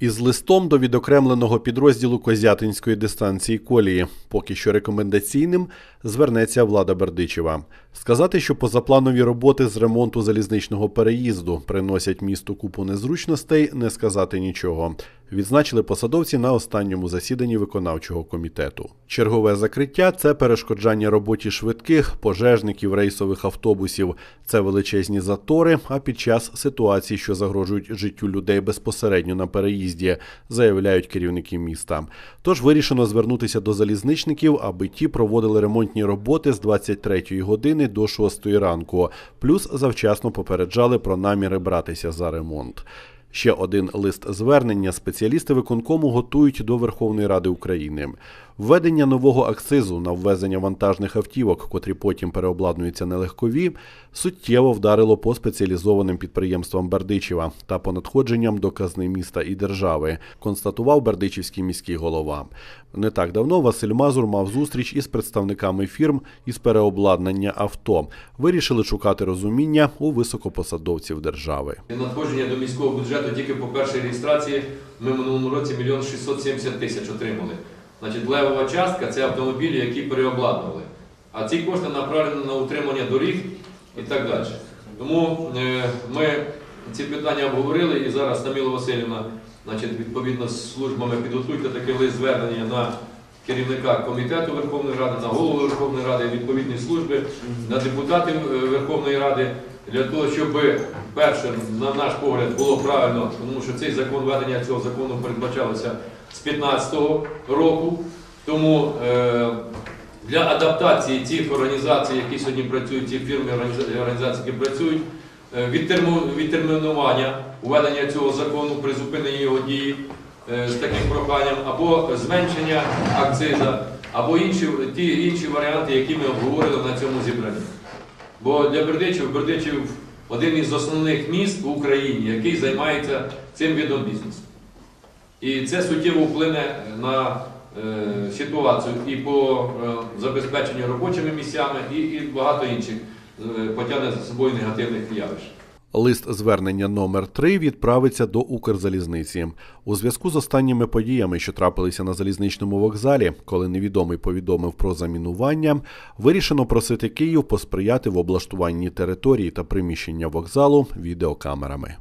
Із листом до відокремленого підрозділу Козятинської дистанції колії, поки що рекомендаційним, звернеться влада Бердичева. Сказати, що позапланові роботи з ремонту залізничного переїзду приносять місту купу незручностей, не сказати нічого. Відзначили посадовці на останньому засіданні виконавчого комітету. Чергове закриття це перешкоджання роботі швидких, пожежників, рейсових автобусів. Це величезні затори. А під час ситуацій, що загрожують життю людей безпосередньо на переїзді, заявляють керівники міста. Тож вирішено звернутися до залізничників, аби ті проводили ремонтні роботи з 23 години до 6 ранку, плюс завчасно попереджали про наміри братися за ремонт. Ще один лист звернення спеціалісти виконкому готують до Верховної Ради України. Введення нового акцизу на ввезення вантажних автівок, котрі потім переобладнуються на легкові, суттєво вдарило по спеціалізованим підприємствам Бердичева та по надходженням до казни міста і держави, констатував Бердичівський міський голова. Не так давно Василь Мазур мав зустріч із представниками фірм із переобладнання авто. Вирішили шукати розуміння у високопосадовців держави. Надходження до міського бюджету тільки по першій реєстрації ми в минулому році мільйон 670 тисяч отримали. Значить, левова частка це автомобілі, які переобладнували. А ці кошти направлені на утримання доріг і так далі. Тому е, ми ці питання обговорили і зараз Таміла Васильівна, значить, відповідно з службами підготуйте такий лист звернення на керівника комітету Верховної Ради, на голову Верховної Ради, відповідні служби, на депутатів е, Верховної Ради, для того, щоб перше, на наш погляд, було правильно, тому що цей закон введення цього закону передбачалося з 2015 року. Тому е, для адаптації цих організацій, які сьогодні працюють, ці фірми організації, які працюють, е, відтермінування введення цього закону, призупинення його дії е, з таким проханням, або зменшення акциза, або інші, ті інші варіанти, які ми обговорили на цьому зібранні. Бо для Бердичів Бердичів один із основних міст в Україні, який займається цим видом бізнесу. І це суттєво вплине на е, ситуацію і по е, забезпеченню робочими місцями, і, багато інших е, потягне за собою негативних явищ. Лист звернення номер 3 відправиться до Укрзалізниці. У зв'язку з останніми подіями, що трапилися на залізничному вокзалі, коли невідомий повідомив про замінування, вирішено просити Київ посприяти в облаштуванні території та приміщення вокзалу відеокамерами.